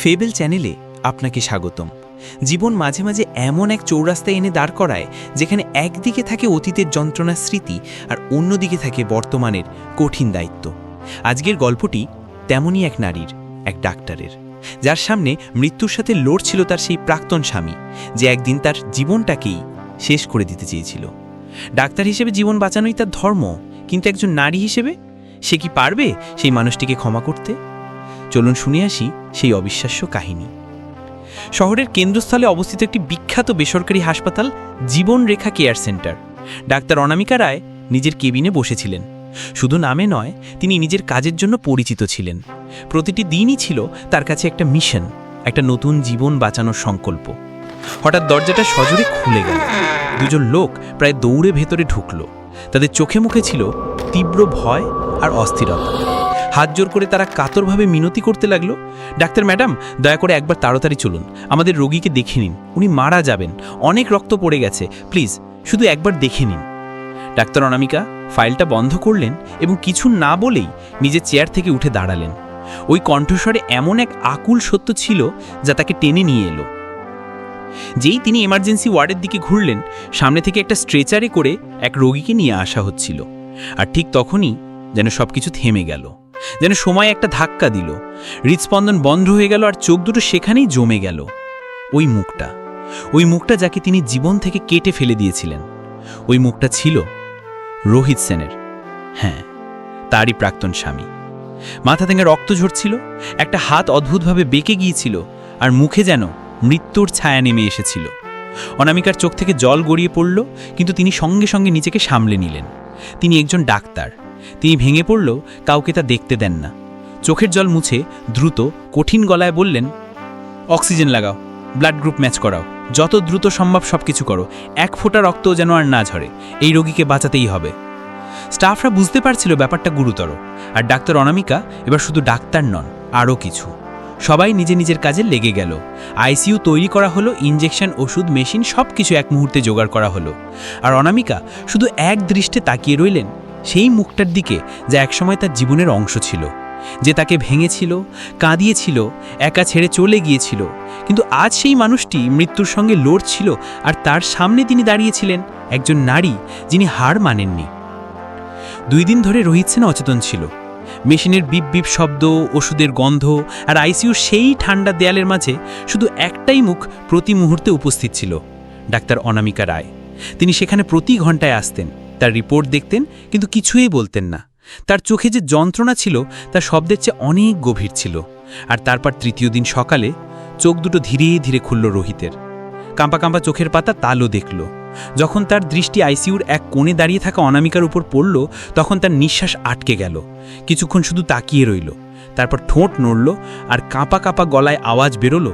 Fable চ্যানেলে আপনাকে স্বাগতম। জীবন মাঝে মাঝে এমন এক চৌরাস্তায় এনে দাঁড় করায়, যেখানে একদিকে থাকে অতীতের যন্ত্রণার স্মৃতি আর অন্যদিকে থাকে বর্তমানের কঠিন দায়িত্ব। আজকের গল্পটি তেমনই এক নারীর, এক ডাক্তারের। যার সামনে মৃত্যুর সাথে লড়ছিল তার সেই প্রাক্তন স্বামী, যে একদিন তার জীবনটাকেই শেষ করে দিতে চেয়েছিল। ডাক্তার হিসেবে জীবন বাঁচানোই তার ধর্ম, কিন্তু একজন নারী হিসেবে সে কি পারবে সেই মানুষটিকে ক্ষমা করতে? চলুন শুনে আসি সেই অবিশ্বাস্য কাহিনী। শহরের কেন্দ্রস্থলে অবস্থিত একটি বিখ্যাত বেসরকারি হাসপাতাল Jibon Rekha care centre. Doctor Anamika Roy নিজের কেবিনে বসেছিলেন। শুধু নামে নয়, তিনি নিজের কাজের জন্য পরিচিত ছিলেন। প্রতিটি দিনই ছিল তার কাছে একটা মিশন, একটা নতুন জীবন বাঁচানোর সংকল্প। হঠাৎ দরজাটা সজোরে খুলে গেল। দুজন লোক প্রায় দৌড়ে ভেতরে ঢুকল। তাদের চোখে মুখে ছিল তীব্র ভয় আর অস্থিরতা। হাত জোর করে তারা কাতরভাবে মিনতি করতে লাগল। ডাক্তার ম্যাডাম, দয়া করে একবার তাড়াতাড়ি চলুন। আমাদের রোগীকে দেখে নিন। উনি মারা যাবেন। অনেক রক্ত পড়ে গেছে। প্লিজ, শুধু একবার দেখে নিন। ডাক্তার অনামিকা ফাইলটা বন্ধ করলেন এবং কিছু না বলেই নিজের চেয়ার থেকে উঠে দাঁড়ালেন। ওই কণ্ঠস্বরে এমন এক আকুল সত্য ছিল যা তাকে টেনে নিয়ে এলো। যেই তিনি এমার্জেন্সি ওয়ার্ডের দিকে ঘুরলেন, সামনে থেকে একটা স্ট্রেচারে করে এক রোগীকে নিয়ে আসা হচ্ছিল। আর ঠিক তখনই যেন সবকিছু থেমে গেল। যেন সময় একটা ধাক্কা দিল। হৃদস্পন্দন বন্ধ হয়ে গেল আর চোখ দুটো সেখানেই জমে গেল। ওই মুখটা। ওই মুখটা যাকে তিনি জীবন থেকে কেটে ফেলে দিয়েছিলেন। ওই মুখটা ছিল রোহিত সেনের। হ্যাঁ তারই প্রাক্তন স্বামী। মাথা থেকে রক্ত ঝরছিল, একটা হাত অদ্ভুতভাবে বেঁকে গিয়েছিল আর মুখে যেন মৃত্যুর ছায়া নেমে এসেছিল। অনামিকার চোখ থেকে জল গড়িয়ে পড়ল, কিন্তু তিনি সঙ্গে সঙ্গে নিজেকে সামলে নিলেন। তিনি একজন ডাক্তার। তিনি ভেঙে পড়লেও কাউকে তা দেখতে দেন না। চোখের জল মুছে দ্রুত কঠিন গলায় বললেন, অক্সিজেন লাগাও, ব্লাড গ্রুপ ম্যাচ করাও, যত দ্রুত সম্ভব সব কিছু করো, এক ফোঁটা রক্ত যেন আর না ঝরে, এই রোগীকে বাঁচাতেই হবে। স্টাফরা বুঝতে পারছিল ব্যাপারটা গুরুতর, আর ডাক্তার অনামিকা এবার শুধু ডাক্তার নন, আরও কিছু। সবাই নিজে নিজের কাজে লেগে গেল। আইসিইউ তৈরি করা হলো ইঞ্জেকশন ওষুধ, মেশিন সব কিছু এক মুহূর্তে জোগাড় করা হলো। আর অনামিকা শুধু এক দৃষ্টে তাকিয়ে রইলেন সেই মুখটার দিকে যা একসময় তার জীবনের অংশ ছিল, যে তাকে ভেঙেছিল, কাঁদিয়েছিল, একা ছেড়ে চলে গিয়েছিল। কিন্তু আজ সেই মানুষটি মৃত্যুর সঙ্গে লড়ছিল আর তার সামনে তিনি দাঁড়িয়েছিলেন একজন নারী যিনি হার মানেননি। দুই দিন ধরে রোহিত সেন অচেতন ছিল। মেশিনের বিপ বিপ শব্দ, ওষুধের গন্ধ আর আইসিইউর সেই ঠান্ডা দেয়ালের মাঝে শুধু একটাই মুখ প্রতি মুহূর্তে উপস্থিত ছিল, ডাক্তার অনামিকা রায়। তিনি সেখানে প্রতি ঘন্টায় আসতেন। তার রিপোর্ট দেখতেন, কিন্তু কিছুই বলতেন না। তার চোখে যে যন্ত্রণা ছিল, তা শব্দের চেয়ে অনেক গভীর ছিল। আর তারপর তৃতীয় দিন সকালে, চোখ দুটো ধীরে ধীরে খুলল রোহিতের। কাঁপা কাঁপা চোখের পাতা তালও দেখল। যখন তার দৃষ্টি আইসিউর এক কোণে দাঁড়িয়ে থাকা অনামিকার উপর পড়ল, তখন তার নিঃশ্বাস আটকে গেল। কিছুক্ষণ শুধু তাকিয়ে রইল। তারপর ঠোঁট নড়ল, আর কাঁপা কাঁপা গলায় আওয়াজ বেরোলো,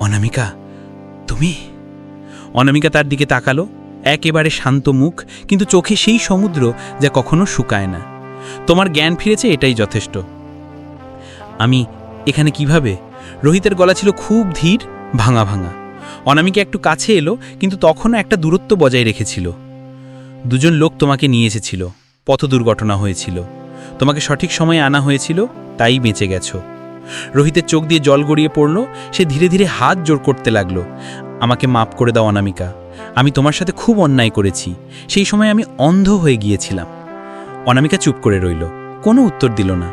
অনামিকা, তুমি? অনামিকা তার দিকে তাকালো একেবারে শান্ত মুখ, কিন্তু চোখে সেই সমুদ্র যা কখনো শুকায় না। তোমার জ্ঞান ফিরেছে, এটাই যথেষ্ট। আমি এখানে কীভাবে? রোহিতের গলা ছিল খুব ধীর, ভাঙা ভাঙা। অনামিকা একটু কাছে এলো, কিন্তু তখনও একটা দূরত্ব বজায় রেখেছিল। দুজন লোক তোমাকে নিয়ে এসেছিল, পথ দুর্ঘটনা হয়েছিল। তোমাকে সঠিক সময়ে আনা হয়েছিল, তাই বেঁচে গেছো। রোহিতের চোখ দিয়ে জল গড়িয়ে পড়ল, সে ধীরে ধীরে হাত জোর করতে লাগল। আমাকে মাপ করে দাও, অনামিকা। আমি তোমার সাথে খুব অন্যায় করেছি। সেই সময় আমি অন্ধ হয়ে গিয়েছিলাম। অনামিকা চুপ করে রইল। কোনো উত্তর দিল না।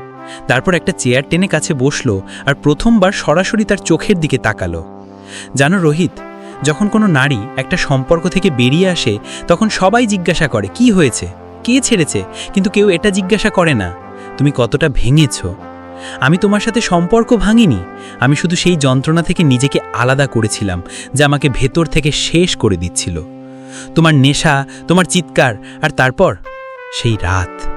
তারপর একটা চেয়ার টেনে কাছে বসল আর প্রথমবার সরাসরি তার চোখের দিকে তাকালো। জানো রোহিত, যখন কোনো নারী একটা সম্পর্ক থেকে বেরিয়ে আসে, তখন সবাই জিজ্ঞাসা করে, কি হয়েছে? কে ছেড়েছে? কিন্তু কেউ এটা জিজ্ঞাসা করে না। তুমি কতটা ভেঙেছ? আমি তোমার সাথে সম্পর্ক ভাঙিনি। আমি শুধু সেই যন্ত্রণা থেকে নিজেকে আলাদা করেছিলাম, যা আমাকে ভেতর থেকে শেষ করে দিচ্ছিল। তোমার নেশা, তোমার চিৎকার, আর তারপর সেই রাত।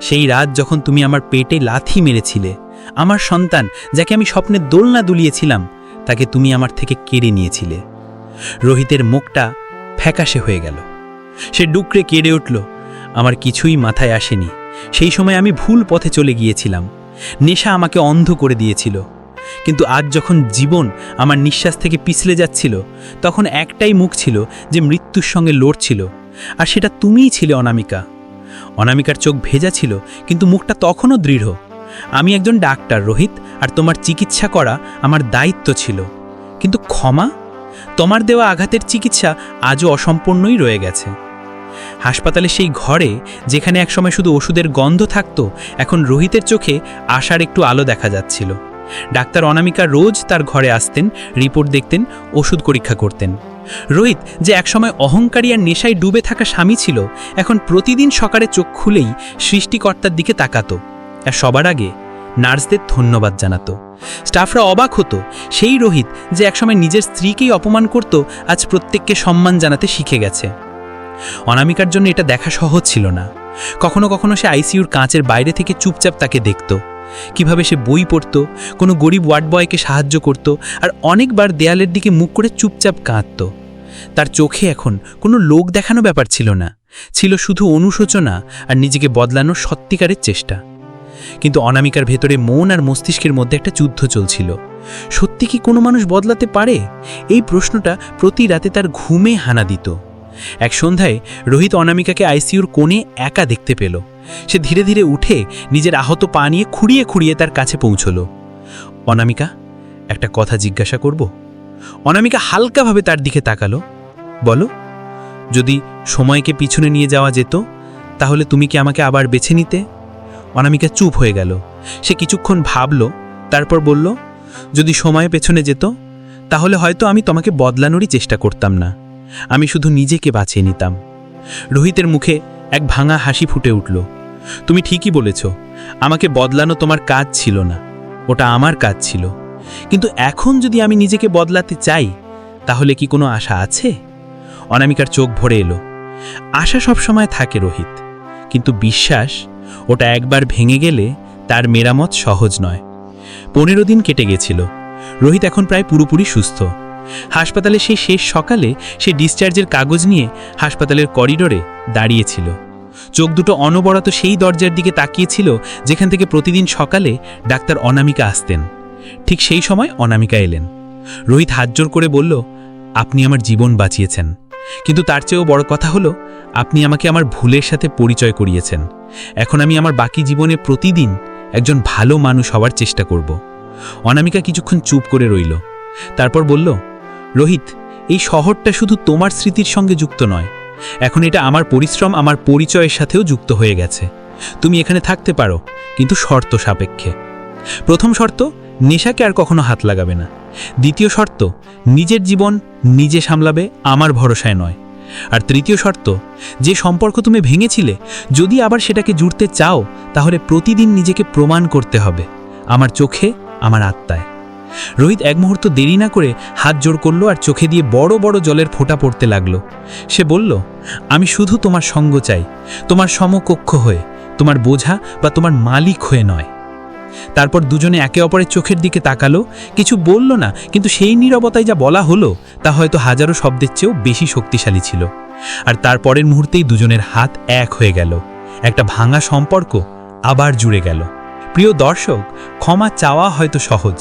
সেই রাত যখন তুমি আমার পেটে লাথি মেরেছিলে, আমার সন্তান, যাকে আমি স্বপ্নে দোলনা দুলিয়েছিলাম, তাকে তুমি আমার থেকে কেড়ে নিয়েছিলে। রোহিতের মুখটা ফ্যাকাশে হয়ে গেল। সে ডুকরে কেড়ে উঠল। আমার কিছুই মাথায় আসেনি। সেই সময় আমি ভুল পথে চলে গিয়েছিলাম। নেশা আমাকে অন্ধ করে দিয়েছিল। কিন্তু আজ যখন জীবন আমার নিঃশ্বাস থেকে পিছলে যাচ্ছিল, তখন একটাই মুখ ছিল যে মৃত্যুর সঙ্গে লড়ছিল, আর সেটা তুমিই ছিলে অনামিকা। অনামিকার চোখ ভেজা ছিল, কিন্তু মুখটা তখনও দৃঢ়। আমি একজন ডাক্তার, রোহিত, আর তোমার চিকিৎসা করা আমার দায়িত্ব ছিল। কিন্তু ক্ষমা? তোমার দেওয়া আঘাতের চিকিৎসা আজও অসম্পূর্ণই রয়ে গেছে। হাসপাতালে সেই ঘরে যেখানে একসময় শুধু ওষুধের গন্ধ থাকত, এখন রোহিতের চোখে আশার একটু আলো দেখা যাচ্ছিল। ডাক্তার অনামিকা রোজ তার ঘরে আসতেন, রিপোর্ট দেখতেন, ওষুধ পরীক্ষা করতেন। রোহিত যে একসময় অহংকারী আর নেশায় ডুবে থাকা স্বামী ছিল, এখন প্রতিদিন সকালে চোখ খুলেই সৃষ্টিকর্তার দিকে তাকাতো আর সবার আগে নার্সদের ধন্যবাদ জানাতো। স্টাফরা অবাক হতো, সেই রোহিত যে একসময় নিজের স্ত্রীকেই অপমান করত, আজ প্রত্যেককে সম্মান জানাতে শিখে গেছে। অনামিকার জন্য এটা দেখা সহজ ছিল না। কখনো কখনো সে আইসিইউর কাঁচের বাইরে থেকে চুপচাপ তাকে দেখত। কীভাবে সে বই পড়তো, কোনো গরিব ওয়ার্ড বয়কে সাহায্য করত, আর অনেকবার দেয়ালের দিকে মুখ করে চুপচাপ কাঁদত। তার চোখে এখন কোনো লোক দেখানো ব্যাপার ছিল না। ছিল শুধু অনুশোচনা আর নিজেকে বদলানোর সত্যিকারের চেষ্টা। কিন্তু অনামিকার ভেতরে মন আর মস্তিষ্কের মধ্যে একটা যুদ্ধ চলছিল। সত্যি কি কোনো মানুষ বদলাতে পারে? এই প্রশ্নটা প্রতি রাতে তার ঘুমে হানা দিত। এক সন্ধ্যায় রোহিত অনামিকাকে আইসিইউর কোণে একা দেখতে পেল। সে ধীরে ধীরে উঠে নিজের আহত পা নিয়ে খুঁড়িয়ে খুঁড়িয়ে তার কাছে পৌঁছল। অনামিকা, একটা কথা জিজ্ঞাসা করব? অনামিকা হালকাভাবে তার দিকে তাকালো। বলো, যদি সময়কে পিছনে নিয়ে যাওয়া যেত, তাহলে তুমি কি আমাকে আবার বেছে নিতে? অনামিকা চুপ হয়ে গেল। সে কিছুক্ষণ ভাবল, তারপর বলল, যদি সময় পেছনে যেত, তাহলে হয়তো আমি তোমাকে বদলানোরই চেষ্টা করতাম না। আমি শুধু নিজেকে বাঁচিয়ে নিতাম। রোহিতের মুখে এক ভাঙা হাসি ফুটে উঠল। তুমি ঠিকই বলেছ, আমাকে বদলানো তোমার কাজ ছিল না, ওটা আমার কাজ ছিল। কিন্তু এখন যদি আমি নিজেকে বদলাতে চাই, তাহলে কি কোনো আশা আছে? অনামিকার চোখ ভরে এলো। আশা সবসময় থাকে রোহিত, কিন্তু বিশ্বাস, ওটা একবার ভেঙে গেলে তার মেরামত সহজ নয়। পনেরো দিন কেটে গেছিল। রোহিত এখন প্রায় পুরোপুরি সুস্থ। হাসপাতালে সেই শেষ সকালে সে ডিসচার্জের কাগজ নিয়ে হাসপাতালের করিডোরে দাঁড়িয়েছিল। চোখ দুটো অনবরত সেই দরজার দিকে তাকিয়েছিল যেখান থেকে প্রতিদিন সকালে ডাক্তার অনামিকা আসতেন। ঠিক সেই সময় অনামিকা এলেন। রোহিত হাতজোর করে বলল, আপনি আমার জীবন বাঁচিয়েছেন। কিন্তু তার চেয়েও বড় কথা হলো, আপনি আমাকে আমার ভুলের সাথে পরিচয় করিয়েছেন। এখন আমি আমার বাকি জীবনে প্রতিদিন একজন ভালো মানুষ হওয়ার চেষ্টা করব। অনামিকা কিছুক্ষণ চুপ করে রইল। তারপর বলল রোহিত এই শহরটা শুধু তোমার স্মৃতির সঙ্গে যুক্ত নয়। এখন এটা আমার পরিশ্রম, আমার পরিচয়ের সাথেও যুক্ত হয়ে গেছে। তুমি এখানে থাকতে পারো, কিন্তু শর্ত সাপেক্ষে। প্রথম শর্ত, নেশাকে আর কখনো হাত লাগাবে না। দ্বিতীয় শর্ত, নিজের জীবন নিজে সামলাবে, আমার ভরসায় নয়। আর তৃতীয় শর্ত, যে সম্পর্ক তুমি ভেঙেছিলে, যদি আবার সেটাকে জুড়তে চাও, তাহলে প্রতিদিন নিজেকে প্রমাণ করতে হবে, আমার চোখে, আমার আত্মায়। রোহিত এক মুহূর্ত দেরি না করে হাত জোর করল আর চোখে দিয়ে বড় বড় জলের ফোঁটা পড়তে লাগল। সে বলল, আমি শুধু তোমার সঙ্গ চাই, তোমার সমকক্ষ হয়ে, তোমার বোঝা বা তোমার মালিক হয়ে নয়। তারপর দুজনে একে অপরের চোখের দিকে তাকালো, কিছু বলল না, কিন্তু সেই নীরবতায় যা বলা হলো, তা হয়তো হাজারো শব্দের চেয়েও বেশি শক্তিশালী ছিল। আর তারপরের মুহূর্তেই দুজনের হাত এক হয়ে গেল, একটা ভাঙা সম্পর্ক আবার জুড়ে গেল। প্রিয় দর্শক, ক্ষমা চাওয়া হয়তো সহজ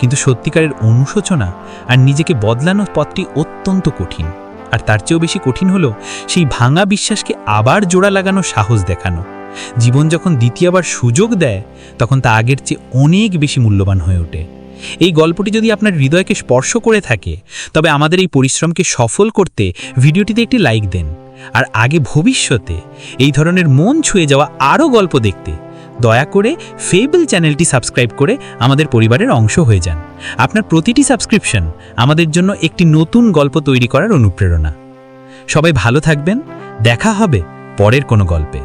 কিন্তু সত্যিকারের অনুশোচনা আর নিজেকে বদলানোর পথটি অত্যন্ত কঠিন। আর তার চেয়েও বেশি কঠিন হলো সেই ভাঙা বিশ্বাসকে আবার জোড়া লাগানো সাহস দেখানো। জীবন যখন দ্বিতীয়বার সুযোগ দেয়, তখন তা আগের চেয়ে অনেক বেশি মূল্যবান হয়ে ওঠে। এই গল্পটি যদি আপনার হৃদয়কে স্পর্শ করে থাকে, তবে আমাদের এই পরিশ্রমকে সফল করতে ভিডিওটিতে একটি লাইক দেন। আর আগে ভবিষ্যতে এই ধরনের মন ছুঁয়ে যাওয়া আরও গল্প দেখতে দয়া করে ফেবল চ্যানেলটি সাবস্ক্রাইব করে আমাদের পরিবারের অংশ হয়ে যান। আপনার প্রতিটি সাবস্ক্রিপশন আমাদের জন্য একটি নতুন গল্প তৈরি করার অনুপ্রেরণা। সবাই ভালো থাকবেন। দেখা হবে পরের কোনো গল্পে।